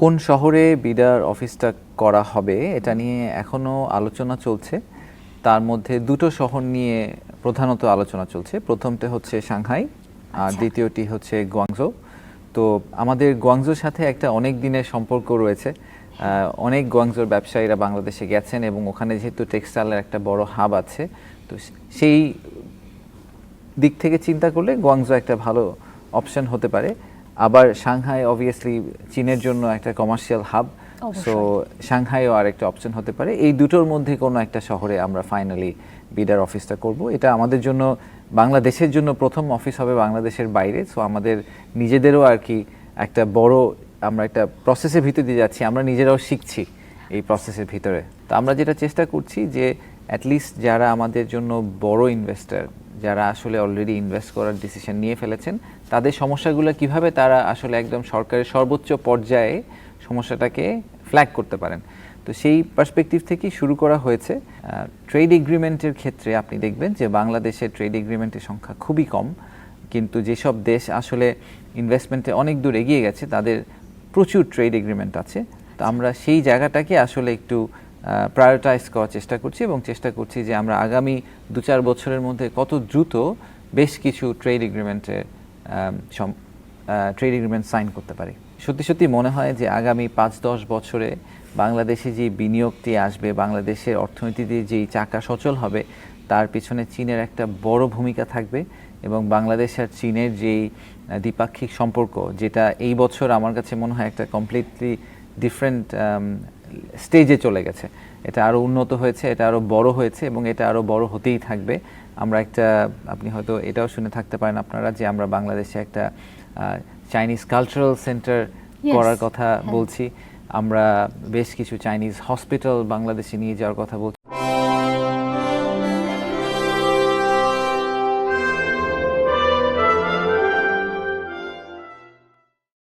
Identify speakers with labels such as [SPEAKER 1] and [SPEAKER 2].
[SPEAKER 1] কোন শহরে বিডার অফিসটা করা হবে এটা নিয়ে এখনও আলোচনা চলছে। তার মধ্যে দুটো শহর নিয়ে প্রধানত আলোচনা চলছে। প্রথমটা হচ্ছে সাংহাই আর
[SPEAKER 2] আচ্ছা।
[SPEAKER 1] দ্বিতীয়টি হচ্ছে গুয়াংজো তো আমাদের গুয়াংজোর সাথে একটা অনেক দিনের সম্পর্ক রয়েছে। অনেক গুয়াংজোর ব্যবসায়ীরা বাংলাদেশে গেছেন এবং ওখানে যেহেতু টেক্সটাইলের একটা বড় হাব আছে তো সেই দিক থেকে চিন্তা করলে গুয়াংজো একটা ভালো অপশন হতে পারে। আবার সাংহাই অবভিয়াসলি চীনের জন্য একটা কমার্শিয়াল হাব সো সাংহাইও আর একটা অপশন হতে পারে। এই দুটোর মধ্যে কোনো একটা শহরে আমরা ফাইনালি বিডার অফিসটা করব। এটা আমাদের জন্য বাংলাদেশের জন্য প্রথম অফিস হবে বাংলাদেশের বাইরে সো আমাদের নিজেদেরও আর কি একটা বড় আমরা একটা প্রসেসের ভিতর দিয়ে যাচ্ছি আমরা নিজেরাও শিখছি এই প্রসেসের ভিতরে। তো আমরা যেটা চেষ্টা করছি যে অ্যাটলিস্ট যারা আমাদের জন্য বড় ইনভেস্টর যারা আসলে অলরেডি ইনভেস্ট করার ডিসিশন নিয়ে ফেলেছেন, তাদের সমস্যাগুলো কীভাবে তারা আসলে একদম সরকারের সর্বোচ্চ পর্যায়ে সমস্যাটাকে ফ্ল্যাগ করতে পারেন? তো সেই পার্সপেক্টিভ থেকেই শুরু করা হয়েছে। ট্রেড এগ্রিমেন্টের ক্ষেত্রে আপনি দেখবেন যে বাংলাদেশের ট্রেড এগ্রিমেন্টের সংখ্যা খুবই কম, কিন্তু যেসব দেশ আসলে ইনভেস্টমেন্টে অনেক দূর এগিয়ে গেছে, তাদের প্রচুর ট্রেড এগ্রিমেন্ট আছে। তো আমরা সেই জায়গাটাকে আসলে একটু প্রায়োরিটাইজ করার চেষ্টা করছি এবং চেষ্টা করছি যে আমরা আগামী দু চার বছরের মধ্যে কত দ্রুত বেশ কিছু ট্রেড এগ্রিমেন্টে ট্রেড এগ্রিমেন্ট সাইন করতে পারি। সত্যি সত্যি মনে হয় যে আগামী পাঁচ দশ বছরে বাংলাদেশে যে বিনিয়োগটি আসবে, বাংলাদেশের অর্থনীতিতে যেই চাকা সচল হবে, তার পিছনে চীনের একটা বড় ভূমিকা থাকবে এবং বাংলাদেশ আর চীনের যেই দ্বিপাক্ষিক সম্পর্ক, যেটা এই বছর আমার কাছে মনে হয় একটা কমপ্লিটলি ডিফারেন্ট স্টেজে চলে গেছে। এটা আরও উন্নত হয়েছে এটা আরও বড় হয়েছে এবং এটা আরও বড় হতেই থাকবে। আমরা একটা আপনি হয়তো এটাও শুনে থাকতে পারেন আপনারা যে আমরা বাংলাদেশে একটা চাইনিজ কালচারাল সেন্টার করার কথা
[SPEAKER 2] হ্যাঁ।
[SPEAKER 1] বলছি। আমরা বেশ কিছু চাইনিজ হসপিটাল বাংলাদেশে নিয়ে যাওয়ার কথা বলছি।